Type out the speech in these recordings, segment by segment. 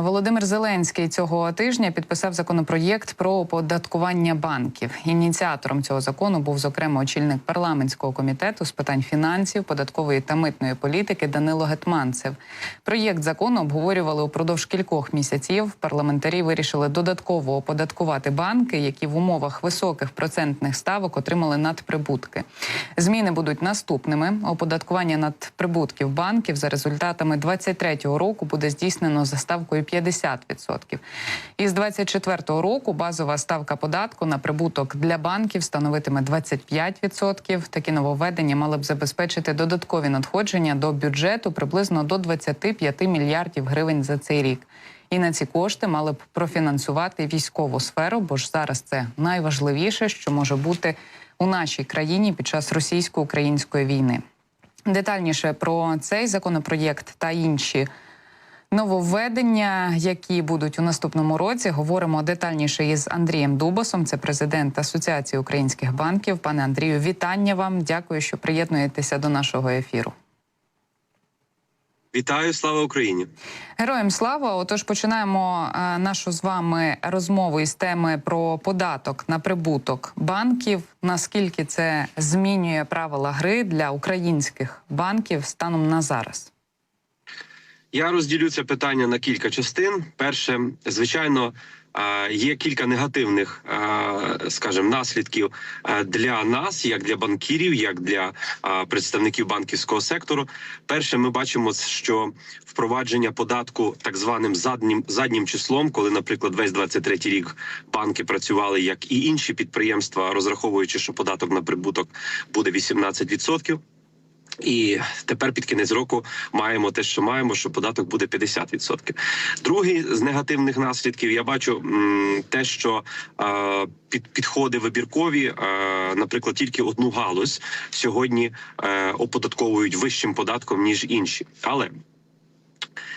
Володимир Зеленський цього тижня підписав законопроєкт про оподаткування банків. Ініціатором цього закону був зокрема очільник парламентського комітету з питань фінансів, податкової та митної політики Данило Гетманцев. Проєкт закону обговорювали упродовж кількох місяців. Парламентарі вирішили додатково оподаткувати банки, які в умовах високих процентних ставок отримали надприбутки. Зміни будуть наступними. Оподаткування надприбутків банків за результатами 2023 року буде здійснено за ставкою 50%. Із 2024 року базова ставка податку на прибуток для банків становитиме 25%. Такі нововведення мали б забезпечити додаткові надходження до бюджету приблизно до 25 мільярдів гривень за цей рік. І на ці кошти мали б профінансувати військову сферу, бо ж зараз це найважливіше, що може бути у нашій країні під час російсько-української війни. Детальніше про цей законопроєкт та інші нововведення, які будуть у наступному році, говоримо детальніше із Андрієм Дубасом. Це президент Асоціації українських банків. Пане Андрію, вітання вам. Дякую, що приєднуєтеся до нашого ефіру. Вітаю, слава Україні! Героям слава! Отож, починаємо е, нашу з вами розмову із теми про податок на прибуток банків. Наскільки це змінює правила гри для українських банків станом на зараз? Я розділю це питання на кілька частин. Перше, звичайно, є кілька негативних, скажімо, наслідків для нас, як для банкірів, як для представників банківського сектору. Перше, ми бачимо, що впровадження податку так званим заднім заднім числом, коли, наприклад, весь 23-й рік банки працювали як і інші підприємства, розраховуючи, що податок на прибуток буде 18%. І тепер під кінець року маємо те, що маємо, що податок буде 50%. Другий з негативних наслідків я бачу те, що під підходи вибіркові, наприклад, тільки одну галузь сьогодні е, оподатковують вищим податком ніж інші, але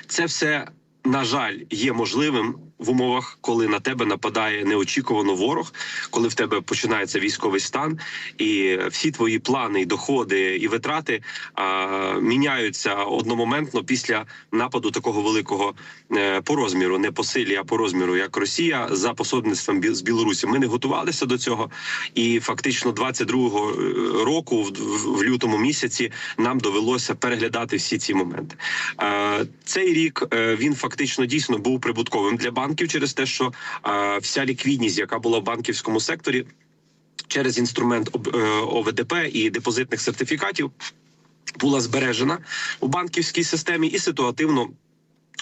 це все на жаль є можливим в умовах, коли на тебе нападає неочікувано ворог, коли в тебе починається військовий стан, і всі твої плани, і доходи і витрати а, міняються одномоментно після нападу такого великого е, по розміру, не по силі, а по розміру, як Росія за пособництвом з Білорусі. Ми не готувалися до цього, і фактично 22-го року, в, лютому місяці, нам довелося переглядати всі ці моменти. Е, цей рік е, він фактично дійсно був прибутковим для банків через те, що е, вся ліквідність, яка була в банківському секторі, через інструмент е, ОВДП і депозитних сертифікатів була збережена у банківській системі і ситуативно.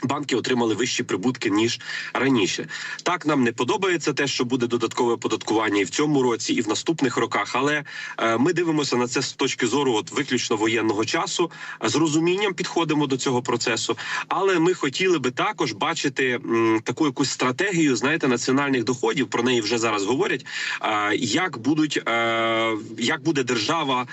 Банки отримали вищі прибутки ніж раніше. Так нам не подобається те, що буде додаткове оподаткування і в цьому році, і в наступних роках. Але е, ми дивимося на це з точки зору, от виключно воєнного часу. З розумінням підходимо до цього процесу. Але ми хотіли би також бачити таку якусь стратегію, знаєте, національних доходів. Про неї вже зараз говорять. е, Як будуть е, як буде держава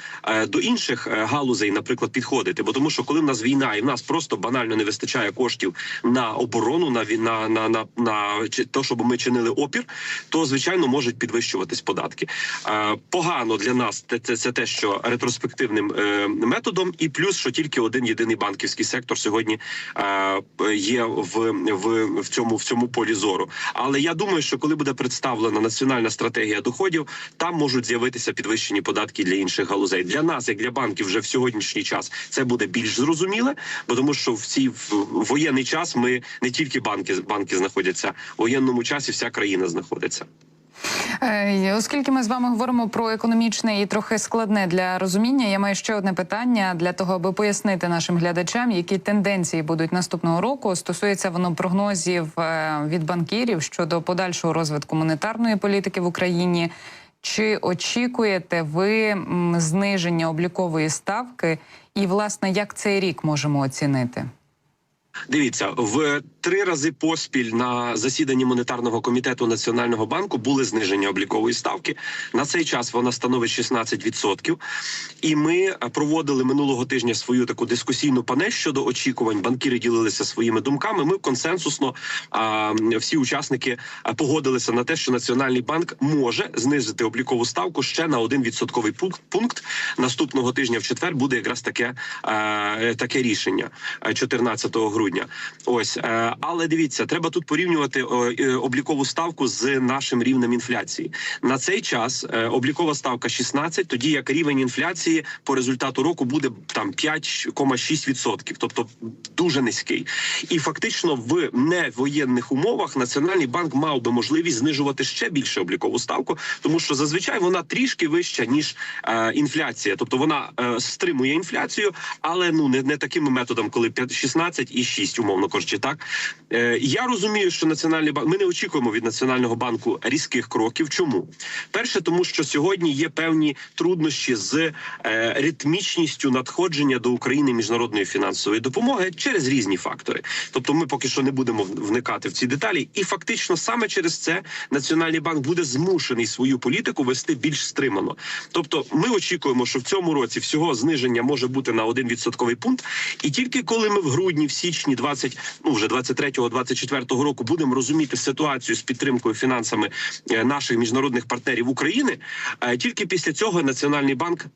до інших галузей, наприклад, підходити? Бо тому, що коли в нас війна, і в нас просто банально не вистачає коштів на оборону, на на, на, на, на то, щоб ми чинили опір, то звичайно можуть підвищуватись податки. Е, погано для нас це, це те, що ретроспективним е, методом, і плюс, що тільки один єдиний банківський сектор сьогодні е, є в, в, в цьому в цьому полі зору. Але я думаю, що коли буде представлена національна стратегія доходів, там можуть з'явитися підвищені податки для інших галузей. Для нас, як для банків, вже в сьогоднішній час це буде більш зрозуміле, бо тому, що в цій в воєнний час ми не тільки банки банки знаходяться в воєнному часі, вся країна знаходиться. Е, Оскільки ми з вами говоримо про економічне і трохи складне для розуміння, я маю ще одне питання для того, аби пояснити нашим глядачам, які тенденції будуть наступного року. Стосується воно прогнозів е, від банкірів щодо подальшого розвитку монетарної політики в Україні. Чи очікуєте ви зниження облікової ставки? І власне як цей рік можемо оцінити? Дивіться, в три рази поспіль на засіданні монетарного комітету Національного банку були зниження облікової ставки. На цей час вона становить 16%. І ми е, проводили минулого тижня свою таку дискусійну панель щодо очікувань. Банкіри ділилися своїми думками. Ми консенсусно всі учасники погодилися на те, що Національний банк може знизити облікову ставку ще на один відсотковий пункт. Наступного тижня в четвер буде якраз таке, е, таке рішення е, 14 грудня. Грудня. Ось, е, але дивіться, треба тут порівнювати облікову ставку з нашим рівнем інфляції. На цей час е, облікова ставка 16, тоді як рівень інфляції по результату року буде там 5,6%, тобто дуже низький. І фактично в невоєнних умовах Національний банк мав би можливість знижувати ще більше облікову ставку, тому що зазвичай вона трішки вища ніж е, інфляція, тобто вона е, стримує інфляцію, але ну не, не такими методом, коли 5, 16 і 6, умовно кажучи, так е, я розумію, що національний банк ми не очікуємо від національного банку різких кроків. Чому перше, тому що сьогодні є певні труднощі з е, ритмічністю надходження до України міжнародної фінансової допомоги через різні фактори. Тобто, ми поки що не будемо вникати в ці деталі, і фактично саме через це національний банк буде змушений свою політику вести більш стримано. Тобто, ми очікуємо, що в цьому році всього зниження може бути на 1 відсотковий пункт, і тільки коли ми в грудні, в січні 20, ну вже 23-24 року будемо розуміти ситуацію з підтримкою фінансами е, наших міжнародних партнерів України, е, тільки після цього національний банк.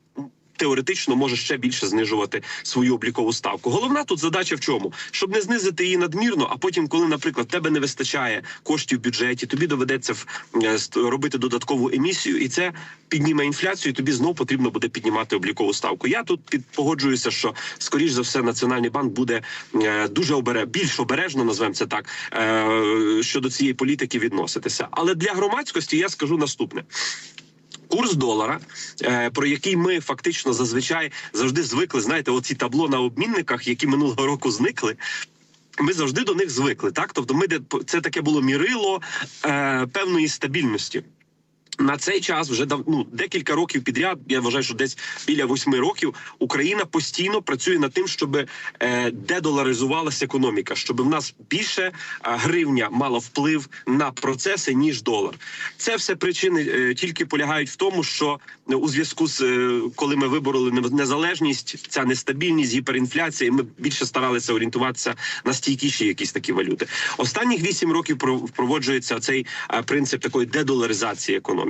Теоретично може ще більше знижувати свою облікову ставку. Головна тут задача в чому? Щоб не знизити її надмірно, а потім, коли, наприклад, тебе не вистачає коштів в бюджеті, тобі доведеться е, робити додаткову емісію, і це підніме інфляцію. і Тобі знов потрібно буде піднімати облікову ставку. Я тут погоджуюся, що скоріш за все національний банк буде е, дуже обере більш обережно, назвемо це так, е, щодо цієї політики відноситися. Але для громадськості я скажу наступне. Курс долара, е, про який ми фактично зазвичай завжди звикли. Знаєте, оці табло на обмінниках, які минулого року зникли. Ми завжди до них звикли. Так, тобто, ми це таке було мірило е, певної стабільності. На цей час вже дав ну, декілька років підряд. Я вважаю, що десь біля восьми років Україна постійно працює над тим, щоб е, дедоларизувалася економіка, щоб в нас більше е, гривня мала вплив на процеси ніж долар. Це все причини е, тільки полягають в тому, що е, у зв'язку з е, коли ми вибороли незалежність, ця нестабільність, гіперінфляція, ми більше старалися орієнтуватися на стійкіші якісь такі валюти. Останніх вісім років про- впроваджується цей е, принцип такої дедоларизації економіки.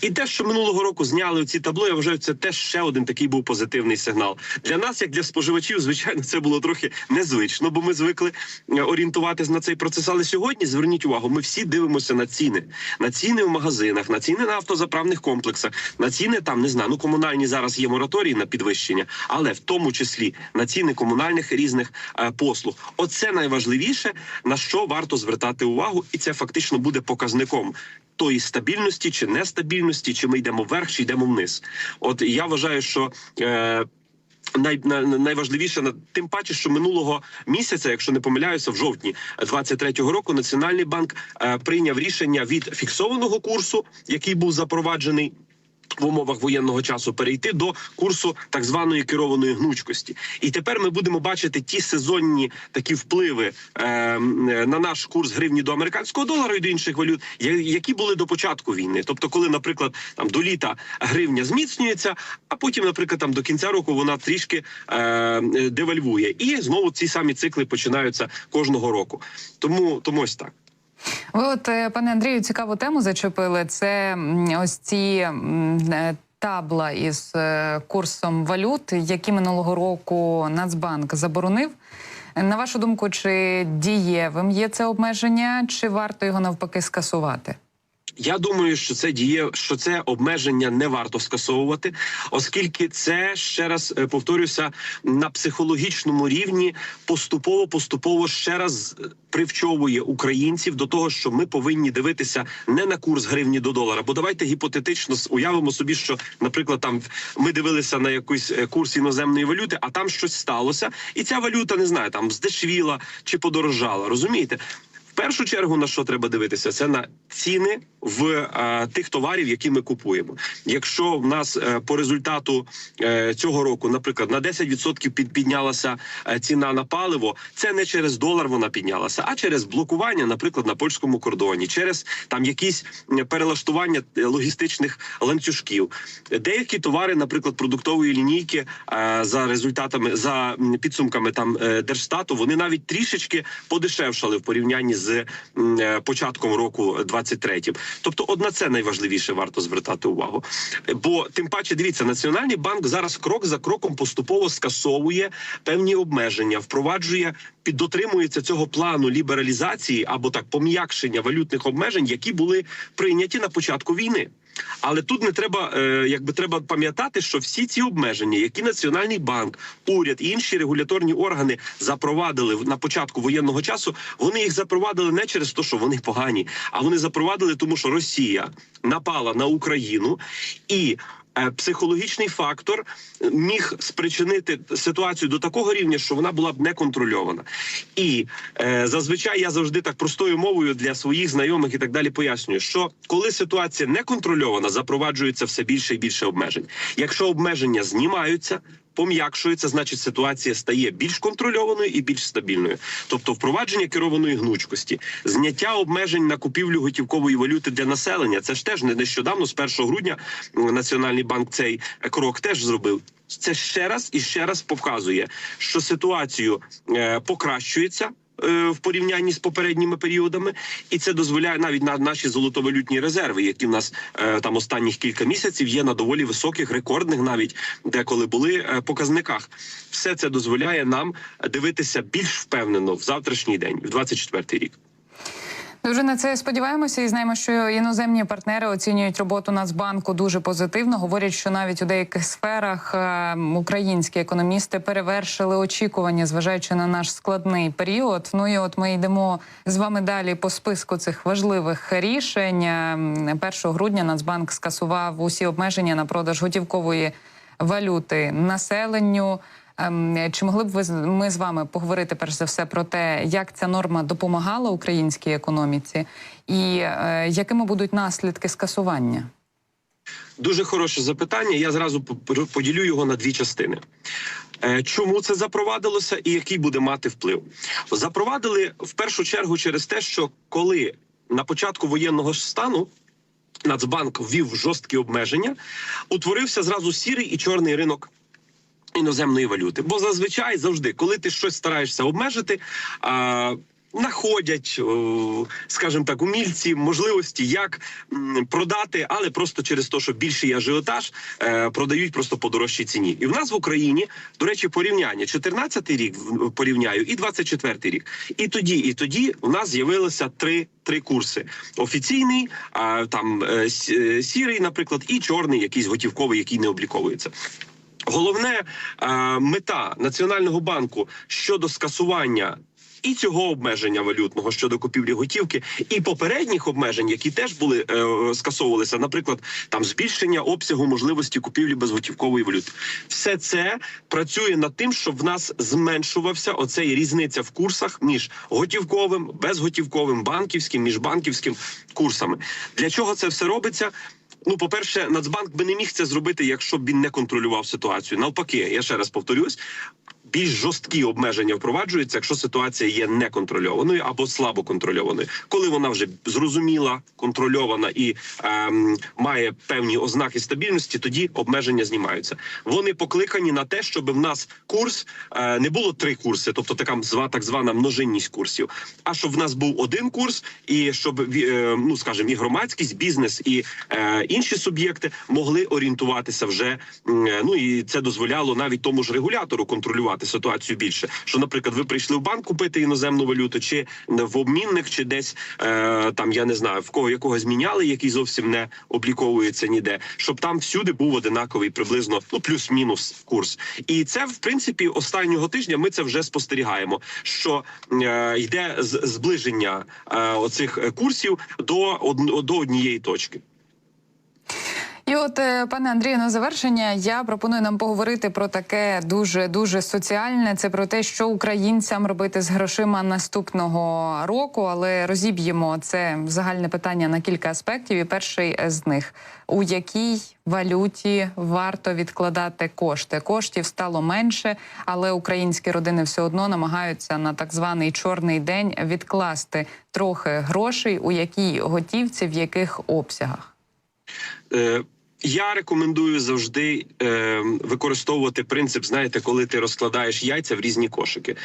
І те, що минулого року зняли ці табло, я вважаю, це теж ще один такий був позитивний сигнал для нас, як для споживачів. Звичайно, це було трохи незвично, бо ми звикли е, орієнтуватись на цей процес. Але сьогодні зверніть увагу, ми всі дивимося на ціни, на ціни в магазинах, на ціни на автозаправних комплексах, на ціни там не знаю. Ну комунальні зараз є мораторії на підвищення, але в тому числі на ціни комунальних різних е, послуг. Оце найважливіше на що варто звертати увагу, і це фактично буде показником. Тої стабільності чи нестабільності, чи ми йдемо вверх, чи йдемо вниз. От я вважаю, що е, Най, найважливіше на тим паче, що минулого місяця, якщо не помиляюся, в жовтні 23-го року Національний банк е, прийняв рішення від фіксованого курсу, який був запроваджений. В умовах воєнного часу перейти до курсу так званої керованої гнучкості, і тепер ми будемо бачити ті сезонні такі впливи е, е, на наш курс гривні до американського долара і до інших валют, які були до початку війни. Тобто, коли, наприклад, там до літа гривня зміцнюється, а потім, наприклад, там до кінця року вона трішки е, е, девальвує, і знову ці самі цикли починаються кожного року. Тому, тому ось так. Ви от, е, пане Андрію, цікаву тему зачепили. Це ось ці е, табла із е, курсом валют, які минулого року Нацбанк заборонив. На вашу думку, чи дієвим є це обмеження, чи варто його навпаки скасувати? Я думаю, що це діє, що це обмеження не варто скасовувати, оскільки це ще раз е, повторюся на психологічному рівні поступово поступово ще раз е, привчовує українців до того, що ми повинні дивитися не на курс гривні до долара. Бо давайте гіпотетично уявимо собі, що, наприклад, там ми дивилися на якийсь е, курс іноземної валюти, а там щось сталося, і ця валюта не знаю, там здешевіла чи подорожала. Розумієте? Першу чергу на що треба дивитися, це на ціни в е, тих товарів, які ми купуємо. Якщо в нас е, по результату е, цього року, наприклад, на 10% під, піднялася е, ціна на паливо, це не через долар вона піднялася, а через блокування, наприклад, на польському кордоні, через там якісь перелаштування е, логістичних ланцюжків. Деякі товари, наприклад, продуктової лінійки, е, за результатами за підсумками там е, держстату, вони навіть трішечки подешевшали в порівнянні з з е, початком року 23-м. Тобто, одна це найважливіше варто звертати увагу. Бо тим паче, дивіться, національний банк зараз крок за кроком поступово скасовує певні обмеження, впроваджує під дотримується цього плану лібералізації або так пом'якшення валютних обмежень, які були прийняті на початку війни. Але тут не треба, е, якби треба пам'ятати, що всі ці обмеження, які Національний банк, уряд і інші регуляторні органи запровадили на початку воєнного часу, вони їх запровадили не через те, що вони погані, а вони запровадили, тому що Росія напала на Україну і. Е, Психологічний фактор міг спричинити ситуацію до такого рівня, що вона була б неконтрольована. І е, зазвичай я завжди так простою мовою для своїх знайомих і так далі пояснюю, що коли ситуація не контрольована, запроваджується все більше і більше обмежень. Якщо обмеження знімаються. Пом'якшується, значить ситуація стає більш контрольованою і більш стабільною. Тобто, впровадження керованої гнучкості, зняття обмежень на купівлю готівкової валюти для населення. Це ж теж не нещодавно, з 1 грудня, Національний банк цей крок теж зробив. Це ще раз і ще раз показує, що ситуацію е, покращується. Е, В порівнянні з попередніми періодами, і це дозволяє навіть на наші золотовалютні резерви, які в нас е, там останніх кілька місяців є на доволі високих, рекордних, навіть деколи були е, показниках. Все це дозволяє нам дивитися більш впевнено в завтрашній день, в 24-й рік. Дуже на це сподіваємося і знаємо, що іноземні партнери оцінюють роботу Нацбанку дуже позитивно. Говорять, що навіть у деяких сферах е, українські економісти перевершили очікування, зважаючи на наш складний період. Ну і от ми йдемо з вами далі по списку цих важливих рішень. Ем, 1 грудня Нацбанк скасував усі обмеження на продаж готівкової валюти населенню. Ем, Чи могли б ви ми з вами поговорити перш за все про те, як ця норма допомагала українській економіці, і е, якими будуть наслідки скасування? Дуже хороше запитання. Я зразу по- поділю його на дві частини. Е, Чому це запровадилося і який буде мати вплив? Запровадили в першу чергу через те, що коли на початку воєнного стану Нацбанк ввів жорсткі обмеження, утворився зразу сірий і чорний ринок. Іноземної валюти, бо зазвичай завжди, коли ти щось стараєшся обмежити, а, находять, скажімо так, умільці можливості, як продати, але просто через те, що більший ажіотаж е, продають просто по дорожчій ціні. І в нас в Україні, до речі, порівняння 14-й рік порівняю і 24-й рік. І тоді, і тоді у нас з'явилося три. Три курси: офіційний, там е, е, сірий, наприклад, і чорний, якийсь готівковий, який не обліковується. Головне е, мета Національного банку щодо скасування. І цього обмеження валютного щодо купівлі готівки, і попередніх обмежень, які теж були е, скасовувалися, наприклад, там збільшення обсягу можливості купівлі безготівкової валюти. Все це працює над тим, щоб в нас зменшувався оцей різниця в курсах між готівковим, безготівковим, банківським, міжбанківським курсами. Для чого це все робиться? Ну, по-перше, Нацбанк би не міг це зробити, якщо б він не контролював ситуацію. Навпаки, я ще раз повторюсь. Більш жорсткі обмеження впроваджуються, якщо ситуація є неконтрольованою або слабо контрольованою. Коли вона вже зрозуміла, контрольована і ем, має певні ознаки стабільності, тоді обмеження знімаються. Вони покликані на те, щоб в нас курс е, не було три курси, тобто така так звана множинність курсів. А щоб в нас був один курс, і щоб е, ну скажімо, і громадськість, бізнес і е, інші суб'єкти могли орієнтуватися вже. е, Ну і це дозволяло навіть тому ж регулятору контролювати ситуацію більше. Що, наприклад, ви прийшли в банк купити іноземну валюту, чи в обмінник, чи десь е, там я не знаю в кого якого зміняли, який зовсім не обліковується ніде, щоб там всюди був одинаковий приблизно ну плюс-мінус курс. І це в принципі останнього тижня ми це вже спостерігаємо. Що е, йде зближення е, оцих курсів до, од- до однієї точки. І от, е, пане Андрію, на завершення я пропоную нам поговорити про таке дуже дуже соціальне. Це про те, що українцям робити з грошима наступного року, але розіб'ємо це загальне питання на кілька аспектів. І перший з них у якій валюті варто відкладати кошти. Коштів стало менше, але українські родини все одно намагаються на так званий чорний день відкласти трохи грошей, у якій готівці, в яких обсягах. Я рекомендую завжди е, використовувати принцип, знаєте, коли ти розкладаєш яйця в різні кошики.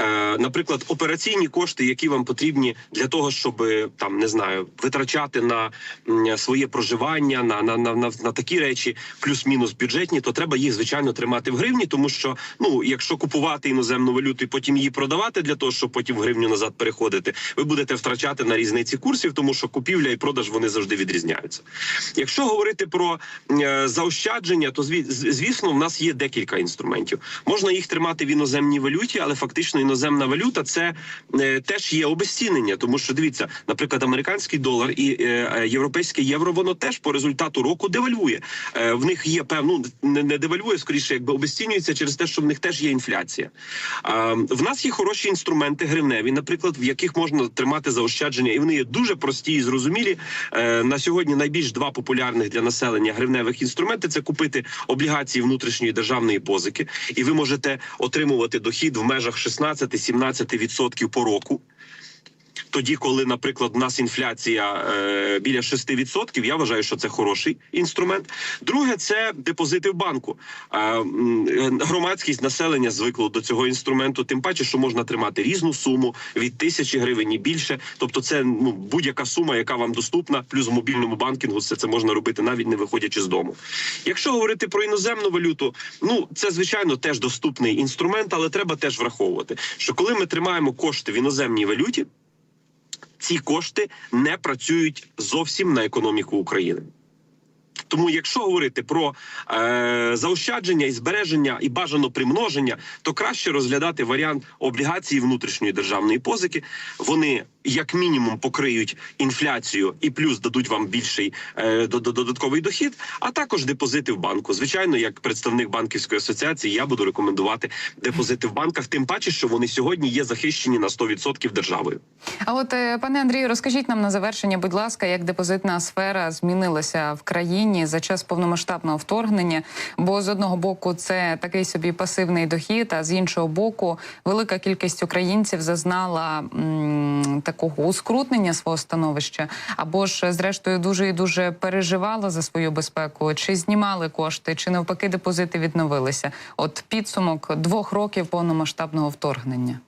Е, наприклад, операційні кошти, які вам потрібні для того, щоб е, там не знаю, витрачати на своє проживання, на, на, на, на, на такі речі, плюс-мінус бюджетні, то треба їх звичайно тримати в гривні, тому що ну, якщо купувати іноземну валюту і потім її продавати для того, щоб потім в гривню назад переходити, ви будете втрачати на різниці курсів, тому що купівля і продаж вони завжди відрізняються. Якщо говорити про заощадження, то зві- звісно, в нас є декілька інструментів. Можна їх тримати в іноземній валюті, але фактично іноземна валюта це е, теж є обезцінення, тому що дивіться, наприклад, американський долар і е, е, європейське євро, воно теж по результату року девальвує. Е, в них є певно не, девальвує, скоріше, якби обезцінюється через те, що в них теж є інфляція. Е, в нас є хороші інструменти гривневі, наприклад, в яких можна тримати заощадження, і вони є дуже прості і зрозумілі. Е, на сьогодні найбільш два популярних для населення гривневих інструментів це купити облігації внутрішньої державної позики, і ви можете отримувати дохід в межах 16-17% по року. Тоді, коли, наприклад, у нас інфляція е, біля 6%, я вважаю, що це хороший інструмент. Друге, це депозити в банку. Е, громадськість населення звикло до цього інструменту. Тим паче, що можна тримати різну суму від тисячі гривень і більше. Тобто, це ну будь-яка сума, яка вам доступна, плюс в мобільному банкінгу все це можна робити навіть не виходячи з дому. Якщо говорити про іноземну валюту, ну це звичайно теж доступний інструмент, але треба теж враховувати, що коли ми тримаємо кошти в іноземній валюті ці кошти не працюють зовсім на економіку України. Тому, якщо говорити про е, заощадження і збереження і бажано примноження, то краще розглядати варіант облігації внутрішньої державної позики. Вони як мінімум покриють інфляцію і плюс дадуть вам більший е, до- до- додатковий дохід, а також депозити в банку. Звичайно, як представник банківської асоціації, я буду рекомендувати депозити в банках, тим паче, що вони сьогодні є захищені на 100% державою. А от е, пане Андрію, розкажіть нам на завершення, будь ласка, як депозитна сфера змінилася в країні за час повномасштабного вторгнення? Бо з одного боку це такий собі пасивний дохід, а з іншого боку, велика кількість українців зазнала м, такого ускрутнення свого становища, або ж зрештою дуже і дуже переживала за свою безпеку, чи знімали кошти, чи навпаки депозити відновилися. От підсумок двох років повномасштабного вторгнення.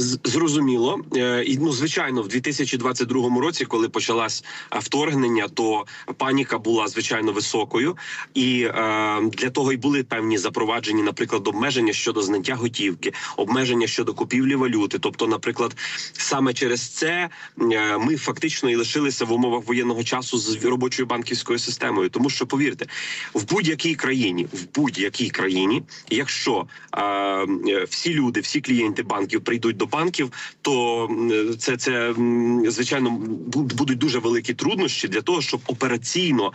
Зрозуміло, Е, і ну звичайно, в 2022 році, коли почалась е, вторгнення, то паніка була звичайно високою, і е, для того й були певні запроваджені, наприклад, обмеження щодо зняття готівки, обмеження щодо купівлі валюти. Тобто, наприклад, саме через це е, ми фактично і лишилися в умовах воєнного часу з робочою банківською системою. Тому що повірте, в будь-якій країні, в будь-якій країні, якщо е, всі люди, всі клієнти банків прийдуть до банків, то це, це звичайно будуть дуже великі труднощі для того, щоб операційно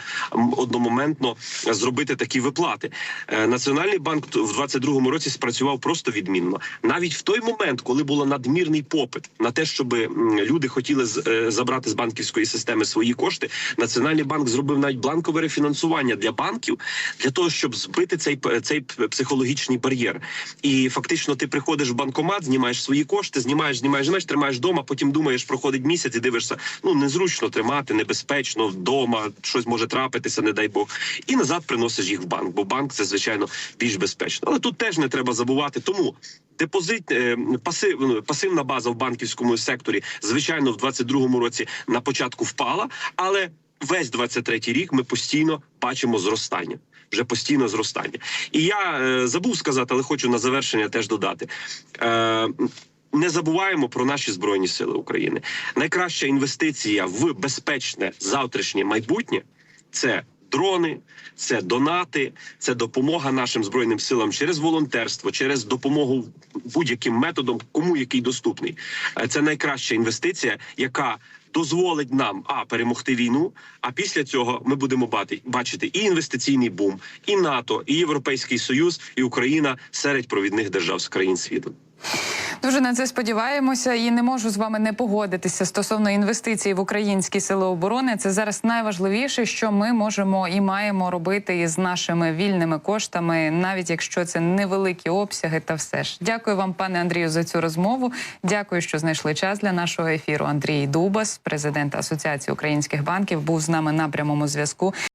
одномоментно зробити такі виплати. Е, Національний банк в 22-му році спрацював просто відмінно. Навіть в той момент, коли було надмірний попит на те, щоб люди хотіли е, забрати з банківської системи свої кошти, Національний банк зробив навіть бланкове рефінансування для банків для того, щоб збити цей цей психологічний бар'єр. І фактично ти приходиш в банкомат, знімаєш свої кошти, знімаєш, знімаєш, знімаєш, тримаєш вдома, потім думаєш, проходить місяць і дивишся. Ну незручно тримати, небезпечно вдома, щось може трапитися, не дай Бог. І назад приносиш їх в банк, бо банк це звичайно більш безпечно. Але тут теж не треба забувати. Тому депозит е, пасив, ну, пасивна база в банківському секторі, звичайно, в 22-му році на початку впала, але весь 23-й рік ми постійно бачимо зростання. Вже постійно зростання. І я е, забув сказати, але хочу на завершення теж додати. Е, не забуваємо про наші збройні сили України. Найкраща інвестиція в безпечне завтрашнє майбутнє це дрони, це донати, це допомога нашим збройним силам через волонтерство, через допомогу будь-яким методом, кому який доступний. Е, Це найкраща інвестиція, яка дозволить нам а перемогти війну. А після цього ми будемо бати- бачити і інвестиційний бум, і НАТО, і Європейський Союз, і Україна серед провідних держав з країн світу. Дуже на це сподіваємося, і не можу з вами не погодитися стосовно інвестицій в українські сили оборони. Це зараз найважливіше, що ми можемо і маємо робити із нашими вільними коштами, навіть якщо це невеликі обсяги, та все ж. Дякую вам, пане Андрію, за цю розмову. Дякую, що знайшли час для нашого ефіру. Андрій Дубас, президент Асоціації українських банків, був з нами на прямому зв'язку.